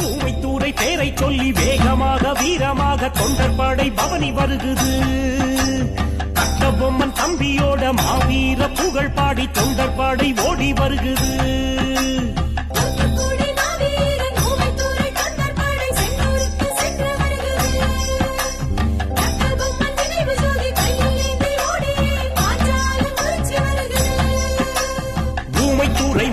ஊமைத்தூரை பேரை சொல்லி வேகமாக வீரமாக தொண்டர்படை பவனி வருகுது. கட்டபொம்மன் தம்பியோட மாவீர புகழ் பாடி தொண்டர்படை ஓடி வருகுது.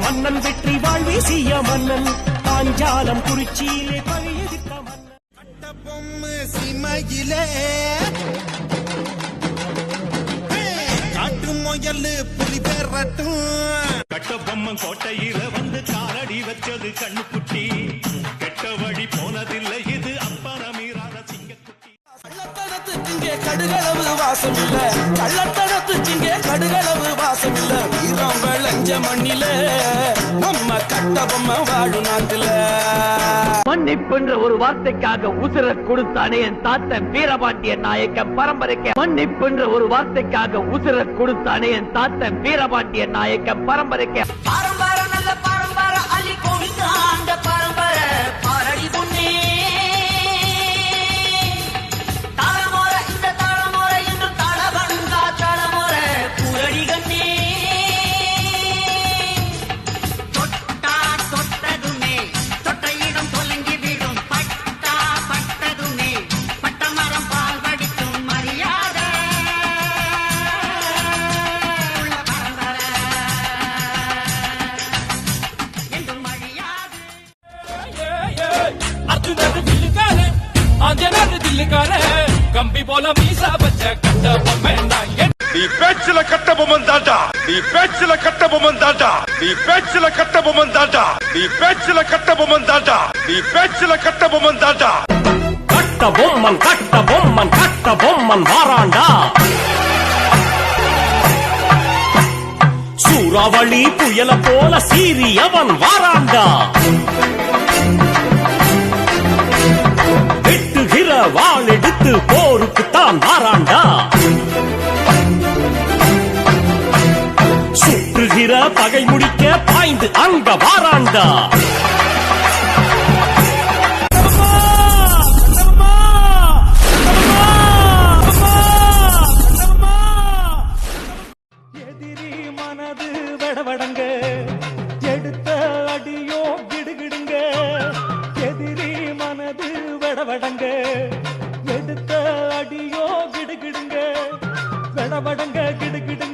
மன்னன் வெற்றி வாழ்வீசிய மன்னன். பாஞ்சாலம் குறிச்சியிலே மன்னன் பொம்மு சிமையிலே. காட்டு முயல் புலி பெறட்டும் கட்டபொம்மன் கோட்டையில வந்து காலடி வச்சது கண்ணுக்குட்டி. கெட்ட வழி போனதில்லை இது அப்பன மீறாத சிங்கக்குட்டி. கள்ளத்தனத்துக்கு இங்கே கடுகளவு வாசம் இல்ல கள்ளத்தனத்துக்கு இங்கே கடுகளவு வாசம் இல்ல வீரம் விளைஞ்ச மண்ணில. நம்ம கட்டபொம்ம வாழு நாட்டுல. மன்னிப்புன்ற ஒரு வார்த்தைக்காக உசுர கொடுத்தானே என் தாத்தன் வீரபாண்டிய நாயக்க பரம்பரைக்கு. மன்னிப்புன்ற ஒரு வார்த்தைக்காக உசுர கொடுத்தானே என் தாத்தன் வீரபாண்டிய நாயக்க பரம்பரைக்கு. ஆஞ்சநாடு தில்லுக்காரே கம்பி போல மீசா பச்ச கட்டபொம்ம நாயன் நீ பேச்சுல கட்ட பொம்மன் தாண்டா. நீ பேச்சுல கட்ட பொம்மன் தாண்டா. நீ பேச்சுல கட்ட பொம்மன் தாண்டா. நீ பேச்சுல கட்ட பொம்மன் தாண்டா. நீ பேச்சுல கட்ட பொம்மன் தாண்டா. கட்ட பொம்மன் கட்ட பொம்மன் கட்ட பொம்மன் வாராண்டா. சூறாவளி புயல போல சீரியவன் வாராண்டா. அடிக்க பாய்ந்து அங்க வாராண்டா. வடவடங்க எடுத்த அடியோ கிடுகிடுங்க. எதிரி மனது வடவடங்க எடுத்த அடியோ கிடுகிடுங்க. வடவடங்க